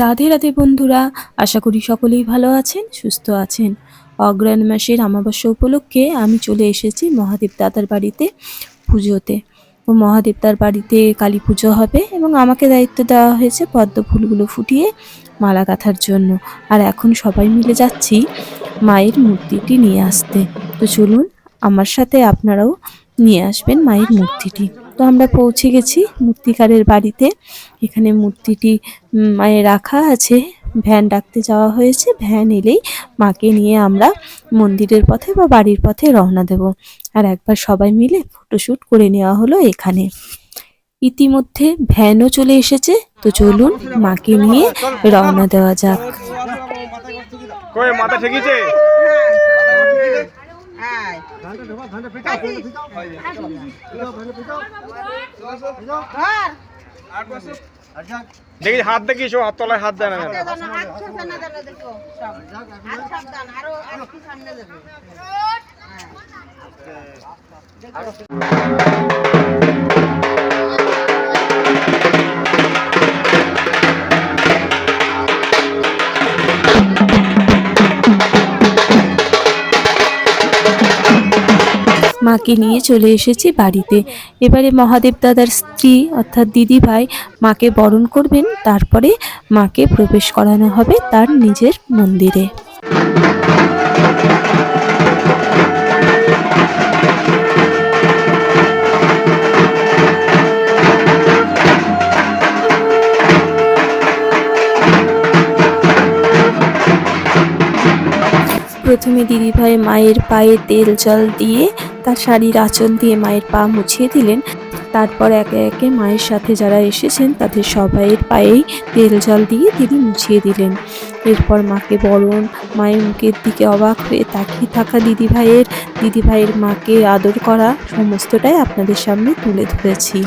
রাধে রাধে বন্ধুরা, আশা করি সকলেই ভালো আছেন, সুস্থ আছেন। অগ্রহায়ণ মাসের অমাবস্যা উপলক্ষে আমি চলে এসেছি মহাদেব দাদার বাড়িতে পুজোতে। ও মহাদেব তার বাড়িতে কালী পুজো হবে এবং আমাকে দায়িত্ব দেওয়া হয়েছে পদ্ম ফুলগুলো ফুটিয়ে মালা গাঁথার জন্য। আর এখন সবাই মিলে যাচ্ছি মায়ের মূর্তিটি নিয়ে আসতে। তো চলুন, আমার সাথে আপনারাও নিয়ে আসবেন মায়ের মূর্তিটি। তো আমরা পৌঁছে গেছি মূর্তিকারের বাড়িতে। এখানে মূর্তিটি মায়ের রাখা আছে। ভ্যান ডাকতে যাওয়া হয়েছে। ভ্যান এলেই মাকে নিয়ে আমরা মন্দিরের পথে বা বাড়ির পথে রওনা দেব। আর একবার সবাই মিলে ফটোশ্যুট করে নেওয়া হলো এখানে। ইতিমধ্যে ভ্যানও চলে এসেছে। তো চলুন মাকে নিয়ে রওনা দেওয়া যাক। মাথা দেখি হাত দেখি সব হাত তলায় হাত দেয় না? মাকে নিয়ে চলে এসেছি বাড়িতে। এবারে মহাদেব দাদার স্ত্রী অর্থাৎ দিদি ভাই মাকে বরণ করবেন, তারপরে মাকে প্রবেশ করানো হবে তার নিজের মন্দিরে। প্রথমে দিদিভাই মায়ের পায়ে তেল জল দিয়ে তার শাড়ির আঁচল দিয়ে মায়ের পা মুছিয়ে দিলেন। তারপর একে একে মায়ের সাথে যারা এসেছেন, তাদের সবাইয়ের পায়েই তেল জল দিয়ে তিনি মুছিয়ে দিলেন। এরপর মাকে বরণ, মায়ের মুখের দিকে অবাক হয়ে তাকিয়ে থাকা দিদিভাইয়ের দিদিভাইয়ের মাকে আদর করা সমস্তটাই আপনাদের সামনে তুলে ধরেছি।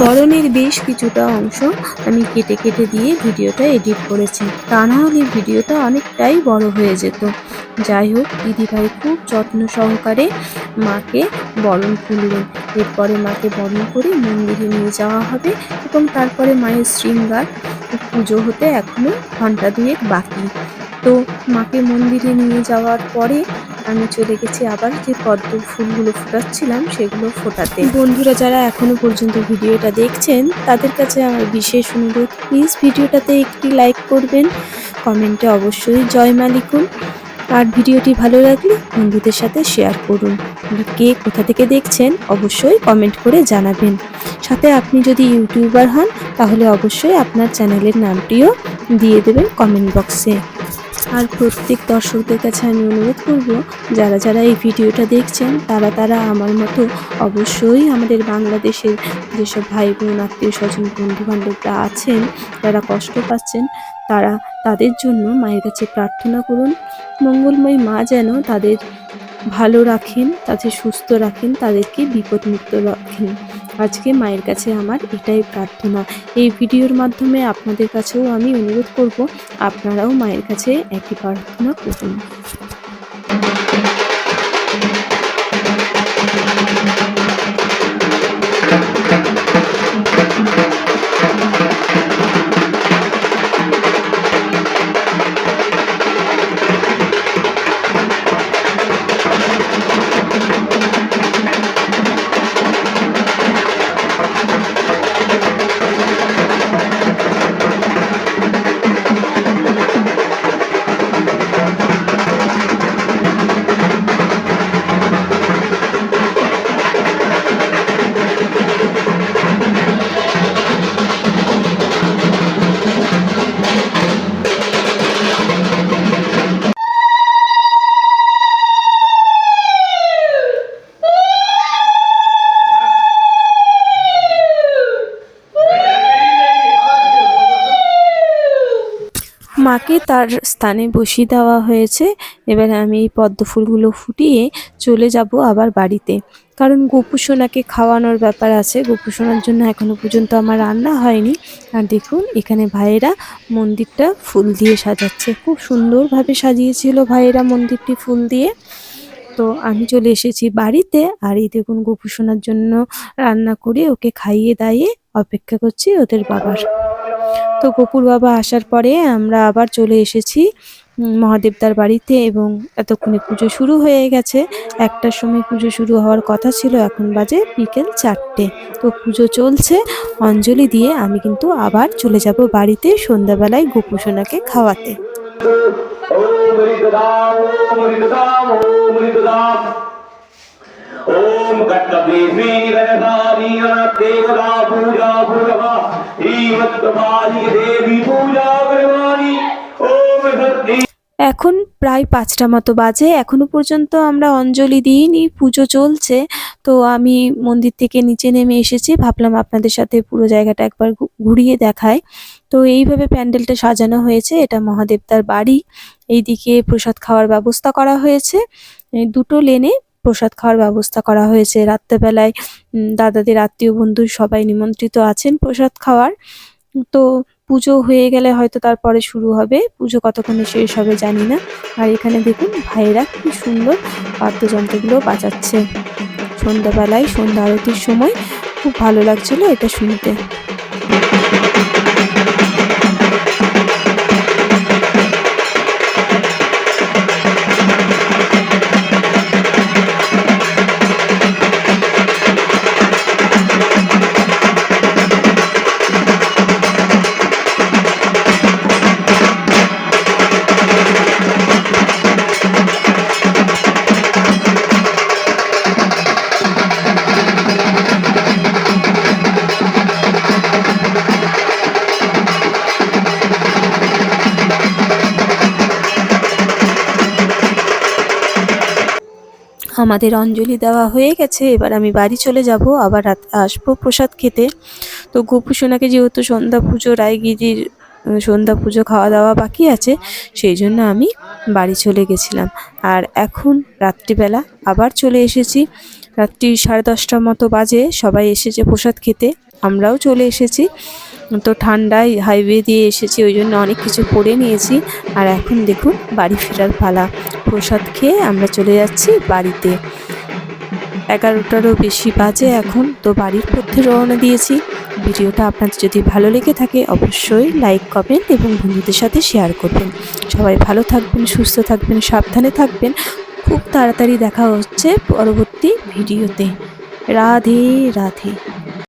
বরণের বেশ কিছুটা অংশ আমি কেটে কেটে দিয়ে ভিডিওটা এডিট করেছি। তা না হলে ভিডিওটা অনেকটাই বড় হয়ে যেত। যাই হোক, দিদিভাই খুব যত্ন সহকারে মাকে বরণ খুললেন এরপরে মাকে বরণ করে মন্দিরে নিয়ে যাওয়া হবে এবং তারপরে মায়ের শৃঙ্গার পুজো হতে এখনও ঘণ্টা দুয়েক বাকি। তো মাকে মন্দিরে নিয়ে যাওয়ার পরে আমি চলে গেছি আবার যে পদ্ম ফুলগুলো ফোটাচ্ছিলাম সেগুলো ফোটাতে। বন্ধুরা, যারা এখনও পর্যন্ত ভিডিওটা দেখছেন, তাদের কাছে আমার বিশেষ অনুরোধ, প্লিজ ভিডিওটাতে একটি লাইক করবেন, কমেন্টে অবশ্যই জয় মা লিখুন, আর ভিডিওটি ভালো লাগলে বন্ধুদের সাথে শেয়ার করুন। কে কোথা থেকে দেখছেন, অবশ্যই কমেন্ট করে জানাবেন। সাথে আপনি যদি ইউটিউবার হন, তাহলে অবশ্যই আপনার চ্যানেলের নামটিও দিয়ে দেবেন কমেন্ট বক্সে। আর প্রত্যেক দর্শকদের কাছে আমি অনুরোধ করব, যারা যারা এই ভিডিওটা দেখছেন, তারা তারা আমার মতো অবশ্যই আমাদের বাংলাদেশের যেসব ভাই বোন আত্মীয় স্বজন বন্ধু বান্ধবরা আছেন, যারা কষ্ট পাচ্ছেন, তারা তাদের জন্য মায়ের কাছে প্রার্থনা করুন। মঙ্গলময় মা যেন তাদের ভালো রাখেন, তাদের সুস্থ রাখেন, তাদেরকে বিপদমুক্ত রাখেন। আজকে মায়ের কাছে আমার এটাই প্রার্থনা। এই ভিডিওর মাধ্যমে আপনাদের কাছেও আমি অনুরোধ করব, আপনারাও মায়ের কাছে একই প্রার্থনা করুন। মাকে তার স্থানে বসিয়ে দেওয়া হয়েছে। এবার আমি এই পদ্ম ফুলগুলো ফুটিয়ে চলে যাব আবার বাড়িতে। কারণ গোপু সোনাকে খাওয়ানোর ব্যাপার আছে। গোপু সোনার জন্য এখনও পর্যন্ত আমার রান্না হয়নি। আর দেখুন, এখানে ভাইয়েরা মন্দিরটা ফুল দিয়ে সাজাচ্ছে। খুব সুন্দরভাবে সাজিয়েছিল ভাইয়েরা মন্দিরটি ফুল দিয়ে। তো আমি চলে এসেছি বাড়িতে। আর এই দেখুন, গোপু সোনার জন্য রান্না করে ওকে খাইয়ে দাইয়ে অপেক্ষা করছি ওদের বাবার। তো গোপুর বাবা আসার পরে আমরা আবার চলে এসেছি মহাদেবদার বাড়িতে এবং এতক্ষণে পুজো শুরু হয়ে গেছে। একটার সময় পুজো শুরু হওয়ার কথা ছিল, এখন বাজে বিকেল চারটে। তো পুজো চলছে, অঞ্জলি দিয়ে আমি কিন্তু আবার চলে যাব বাড়িতে সন্ধ্যাবেলায় গোপু খাওয়াতে। ओम हरिदाम ओम हरिदाम ओम हरिदाम ओम गट्टवे श्रीगणधारी देवता पूजा पूर्वा श्रीमत्तमाली देवी पूजा करवानी ओम सत्य এখন প্রায় পাঁচটা মতো বাজে এখনো পর্যন্ত আমরা অঞ্জলি দিইনি পুজো চলছে তো আমি মন্দির থেকে নিচে নেমে এসেছি ভাবলাম আপনাদের সাথে পুরো জায়গাটা একবার ঘু- ঘুরিয়ে দেখাই তো এইভাবে প্যান্ডেলটা সাজানো হয়েছে এটা মহাদেবতার বাড়ি এইদিকে প্রসাদ খাওয়ার ব্যবস্থা করা হয়েছে এই দুটো লেনে প্রসাদ খাওয়ার ব্যবস্থা করা হয়েছে। রাত্রেবেলায় দাদাদের আত্মীয় বন্ধু সবাই নিমন্ত্রিত আছেন প্রসাদ খাওয়ার। তো পুজো হয়ে গেলে হয়তো তারপরে শুরু হবে। পুজো কতক্ষণে শেষ হবে জানি না। আর এখানে দেখুন ভাইয়েরা কি সুন্দর বাদ্যযন্ত্রগুলো বাজাচ্ছে। সন্ধ্যাবেলায় সন্ধ্যা আরতির সময় খুব ভালো লাগছিল এটা শুনতে। আমাদের অঞ্জলি দেওয়া হয়ে গেছে, এবার আমি বাড়ি চলে যাব, আবার রাত আসব প্রসাদ খেতে। তো গোপু সোনাকে যেহেতু সন্ধ্যা পুজো রায়গিরির সন্ধ্যা পুজো খাওয়া দাওয়া বাকি আছে, সেই জন্য আমি বাড়ি চলে গেছিলাম। আর এখন রাত্রিবেলা আবার চলে এসেছি। রাত্রি সাড়ে দশটার মতো বাজে, সবাই এসেছে প্রসাদ খেতে। আমরাও চলে এসেছি। তো ঠান্ডায় হাইওয়ে দিয়ে এসেছি, ওই জন্য অনেক কিছু পরে নিয়েছি। আর এখন দেখুন, বাড়ি ফেরার পালা। প্রসাদ খেয়ে আমরা চলে যাচ্ছি বাড়িতে। এগারোটারও বেশি বাজে এখন, তো বাড়ির পথে রওনা দিয়েছি। ভিডিওটা আপনাদের যদি ভালো লেগে থাকে, অবশ্যই লাইক কমেন্ট এবং বন্ধুদের সাথে শেয়ার করবেন। সবাই ভালো থাকবেন, সুস্থ থাকবেন, সাবধানে থাকবেন। খুব তাড়াতাড়ি দেখা হচ্ছে পরবর্তী ভিডিওতে। রাধে রাধে।